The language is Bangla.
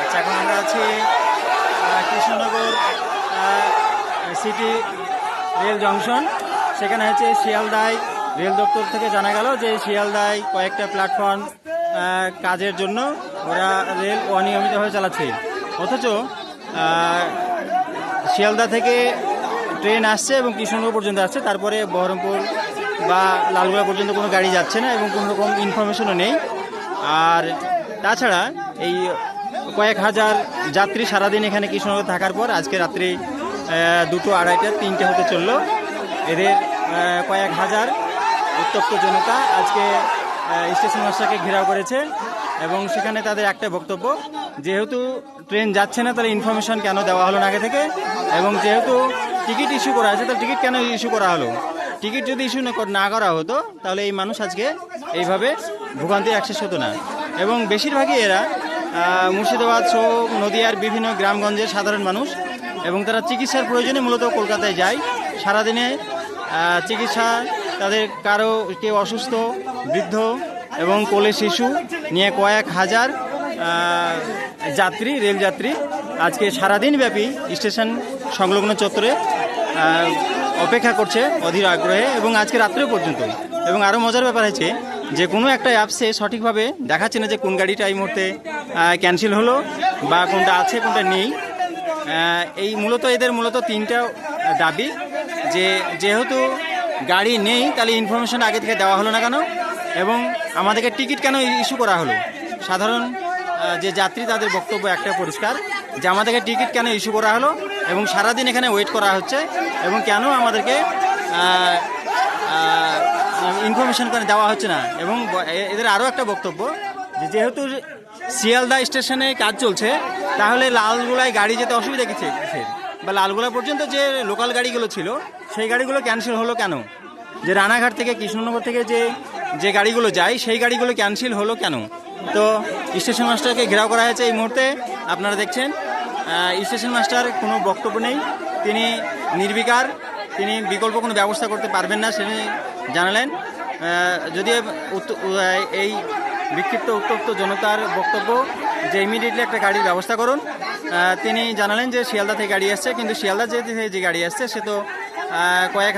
আচ্ছা এখন আমরা আছি কৃষ্ণনগর সিটি রেল জংশন সেখানে হচ্ছে শিয়ালদায় রেল দপ্তর থেকে জানা গেল যে শিয়ালদায় কয়েকটা প্ল্যাটফর্ম কাজের জন্য ওরা রেল অনিয়মিতভাবে চালাচ্ছে। অথচ শিয়ালদা থেকে ট্রেন আসছে এবং কৃষ্ণনগর পর্যন্ত আসছে। তারপরে বহরমপুর বা লালগোলা পর্যন্ত কোনো গাড়ি যাচ্ছে না এবং কোনো রকম ইনফরমেশনও নেই। আর তাছাড়া এই কয়েক হাজার যাত্রী সারাদিন এখানে কৃষ্ণনগর থাকার পর আজকে রাত্রি দুটো আড়াইটা, তিনটে হতে চলল। এদের কয়েক হাজার উত্তপ্ত জনতা আজকে স্টেশন মাস্টারকে ঘেরাও করেছে এবং সেখানে তাদের একটা বক্তব্য, যেহেতু ট্রেন যাচ্ছে না তাহলে ইনফরমেশন কেন দেওয়া হলো না আগে থেকে? এবং যেহেতু টিকিট ইস্যু করা আছে তাহলে টিকিট কেন ইস্যু করা হলো? টিকিট যদি ইস্যু না করা হতো, তাহলে এই মানুষ আজকে এইভাবে ভোগান্তি অ্যাক্সেস হতো না। এবং বেশিরভাগই এরা মুর্শিদাবাদ সহ নদিয়ার বিভিন্ন গ্রামগঞ্জের সাধারণ মানুষ, এবং তারা চিকিৎসার প্রয়োজনে মূলত কলকাতায় যায়। সারাদিনে চিকিৎসা, তাদের কারও কেউ অসুস্থ, বৃদ্ধ এবং কোলে শিশু নিয়ে কয়েক হাজার যাত্রী, রেলযাত্রী আজকে সারাদিন ব্যাপী স্টেশন সংলগ্ন চত্বরে অপেক্ষা করছে অধীর আগ্রহে এবং আজকে রাত্রে পর্যন্ত। এবং আরও মজার ব্যাপার হয়েছে যে কোনো একটা অ্যাপসে সঠিকভাবে দেখাচ্ছে না যে কোন গাড়িটা এই মুহূর্তে ক্যান্সেল হলো বা কোনটা আছে, কোনটা নেই। এই মূলত এদের মূলত তিনটা দাবি যে যেহেতু গাড়ি নেই, তাহলে ইনফরমেশন আগে থেকে দেওয়া হলো না কেন? এবং আমাদেরকে টিকিট কেন ইস্যু করা হলো? সাধারণ যে যাত্রী তাদের বক্তব্য একটা পরিষ্কার, যে আমাদেরকে টিকিট কেন ইস্যু করা হলো এবং সারাদিন এখানে ওয়েট করা হচ্ছে এবং কেন আমাদেরকে ইনফরমেশন করে দেওয়া হচ্ছে না। এবং এদের আরও একটা বক্তব্য, যে যেহেতু শিয়ালদা স্টেশনে কাজ চলছে, তাহলে লালগোলায় গাড়ি যেতে অসুবিধা কিছু বা লালগোলা পর্যন্ত যে লোকাল গাড়িগুলো ছিল, সেই গাড়িগুলো ক্যান্সেল হলো কেন? যে রানাঘাট থেকে কৃষ্ণনগর থেকে যে যে গাড়িগুলো যায়, সেই গাড়িগুলো ক্যান্সেল হলো কেন? তো স্টেশন মাস্টারকে ঘেরাও করা হয়েছে এই মুহূর্তে, আপনারা দেখছেন। স্টেশন মাস্টার কোনো বক্তব্য নেই। তিনি নির্বিকার, তিনি বিকল্প কোনো ব্যবস্থা করতে পারবেন না, সেটি জানালেন। যদি এই বিক্ষিপ্ত উত্তপ্ত জনতার বক্তব্য যে ইমিডিয়েটলি একটা গাড়ির ব্যবস্থা করুন তিনি জানালেন যে শিয়ালদা থেকে গাড়ি আসছে কিন্তু শিয়ালদা যে যে গাড়ি আসছে সে তো কয়েক